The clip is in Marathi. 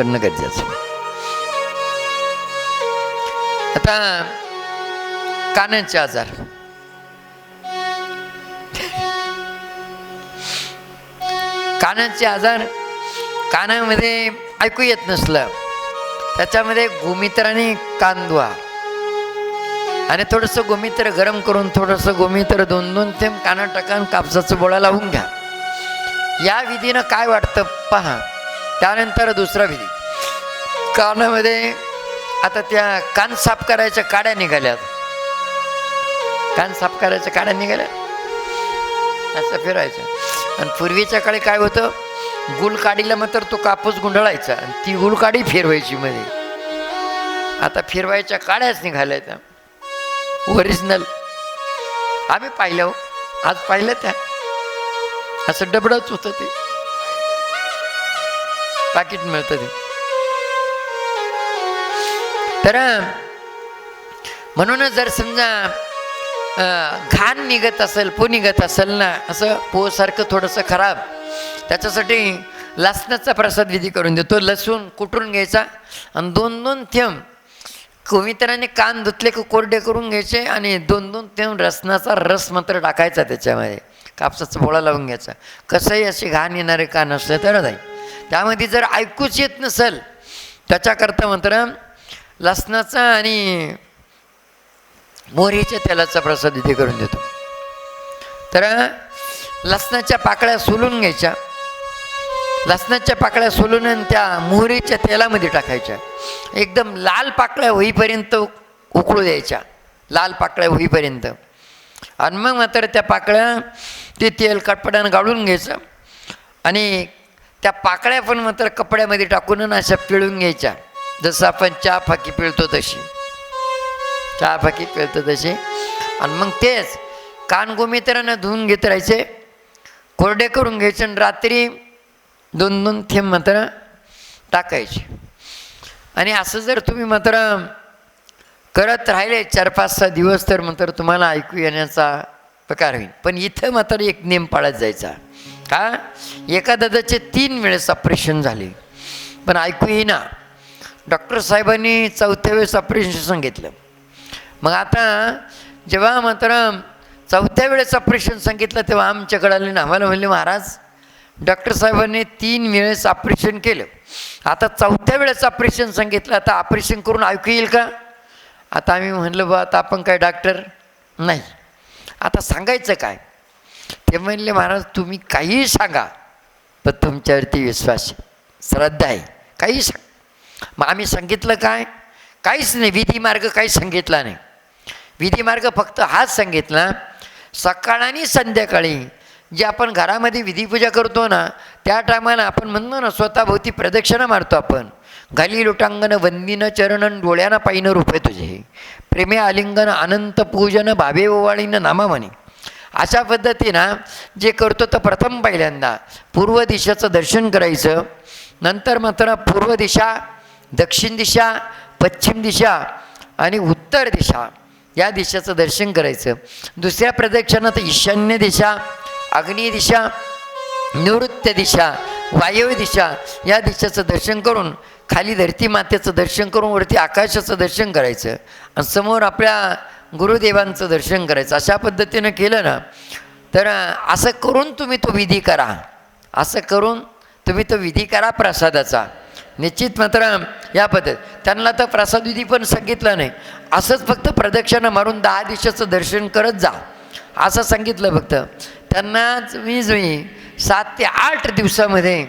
करणं गरजेचं आता कानांचे आजार. कानाचे आजार कानामध्ये ऐकू येत नसलं त्याच्यामध्ये गोमित्राने कान धुवा आणि थोडंसं गोमित्र गरम करून थोडंसं गोमित्र दोन दोन थेंब कानात टाकून कापसाचं बोळा लावून घ्या. या विधीनं काय वाटतं? पहा. त्यानंतर दुसरा विधी. कानामध्ये आता त्या कान साफ करायच्या काड्या निघाल्यात कान साफ करायच्या काड्या निघाल्या. असं फिरायचं. आणि पूर्वीच्या काळी काय होतं? गुल काडीला तर तो कापूस गुंडळायचा. आणि ती गुल काढी फिरवायची मध्ये. आता फिरवायच्या काड्याच निघाल्या त्या. ओरिजिनल आम्ही पाहिलं हो. आज पाहिलं त्या. असं डबडच होतं ते. पाकिट मिळतं ते. तर म्हणूनच जर समजा घाण निघत असेल पो निघत असेल ना असं पोसारखं थोडंसं खराब त्याच्यासाठी लसणाचा प्रसाद विधी करून देतो. लसूण कुटून घ्यायचा? आणि दोन दोन थेंब. कोमित्राने कान धुतले की कोरडे करून घ्यायचे आणि दोन दोन थेंब रसनाचा रस मात्र टाकायचा त्याच्यामध्ये. कापसाचा पोळा लावून घ्यायचा. कसंही असे घाण येणारे कान असले तर नाही. त्यामध्ये जर ऐकूच येत नसेल त्याच्याकरता मात्र लसणाचा आणि मोहरीच्या तेलाचा प्रसाद इथे करून देतो. तर लसणाच्या पाकळ्या सोलून घ्यायच्या. लसणाच्या पाकळ्या सोलून आणि त्या मोहरीच्या तेलामध्ये टाकायच्या. एकदम लाल पाकळ्या होईपर्यंत उकळू द्यायच्या. लाल पाकळ्या होईपर्यंत. आणि मग मात्र त्या पाकळ्या ते तेल कटपड्यानं गाळून घ्यायचं. आणि त्या पाकळ्या पण मात्र कपड्यामध्ये टाकून ना अशा पिळून घ्यायच्या. जसं आपण चहा फाकी पिळतो तशी. चहा फाकी पिळतो तशी. आणि मग तेच कान गोमित्रानं धुवून घेत राहायचे. कोरडे करून घ्यायचे आणि रात्री दोन दोन थेंब मात्र टाकायचे. आणि असं जर तुम्ही मात्र करत राहिले चार पाच सहा दिवस तर मात्र तुम्हाला ऐकू येण्याचा प्रकार होईल. पण इथं मात्र एक नेम पाळत जायचा. का एका दादाचे तीन वेळेस ऑपरेशन झाले. पण ऐकू येईना डॉक्टर साहेबांनी चौथ्या वेळेस ऑपरेशन सांगितलं. मग आता जेव्हा मात्र चौथ्या वेळेस ऑपरेशन सांगितलं तेव्हा आमच्याकडे आले ना आम्हाला म्हणले महाराज डॉक्टर साहेबांनी तीन वेळेस ऑपरेशन केलं. आता चौथ्या वेळेस ऑपरेशन सांगितलं आता ऑपरेशन करून ऐकू येईल का? आता आम्ही म्हणलं बा आता आपण काय डॉक्टर नाही. आता सांगायचं काय? ते म्हणले महाराज तुम्ही काहीही सांगा. पण तुमच्यावरती विश्वास आहे श्रद्धा आहे काही सांग. मग आम्ही सांगितलं काय? काहीच नाही विधी मार्ग काहीच सांगितला नाही. विधी मार्ग फक्त हाच सांगितला सकाळ आणि संध्याकाळी जे आपण घरामध्ये विधीपूजा करतो ना त्या टायमाला आपण म्हणतो ना स्वतःभोवती प्रदक्षिणा मारतो आपण. घाली लोटांगण वंदिन चरणन डोळ्यानं पायीनं रूप आहे तुझे. प्रेमे आलिंगन अनंत पूजन भावे ओवाळीनं नामा म्हणे अशा पद्धतीनं जे करतो तर प्रथम पहिल्यांदा पूर्व दिशेचं दर्शन करायचं. नंतर मात्र पूर्व दिशा दक्षिण दिशा पश्चिम दिशा आणि उत्तर दिशा या दिशेचं दर्शन करायचं. दुसऱ्या प्रदक्षिणात ईशान्य दिशा अग्नी दिशा निवृत्त दिशा वायव्य दिशा या दिशेचं दर्शन करून खाली धरती मातेचं दर्शन करून वरती आकाशाचं दर्शन करायचं. आणि समोर आपल्या गुरुदेवांचं दर्शन करायचं. अशा पद्धतीनं केलं ना तर असं करून तुम्ही तो विधी करा. असं करून तुम्ही तो विधी करा प्रसादाचा. निश्चित मात्र या पद्धत त्यांना तर प्रसाद विधी पण सांगितलं नाही. असंच फक्त प्रदक्षिणा मारून दहा दिवसाचं दर्शन करत जा. असं सांगितलं फक्त. त्यांना तुम्ही मी सात ते आठ दिवसामध्ये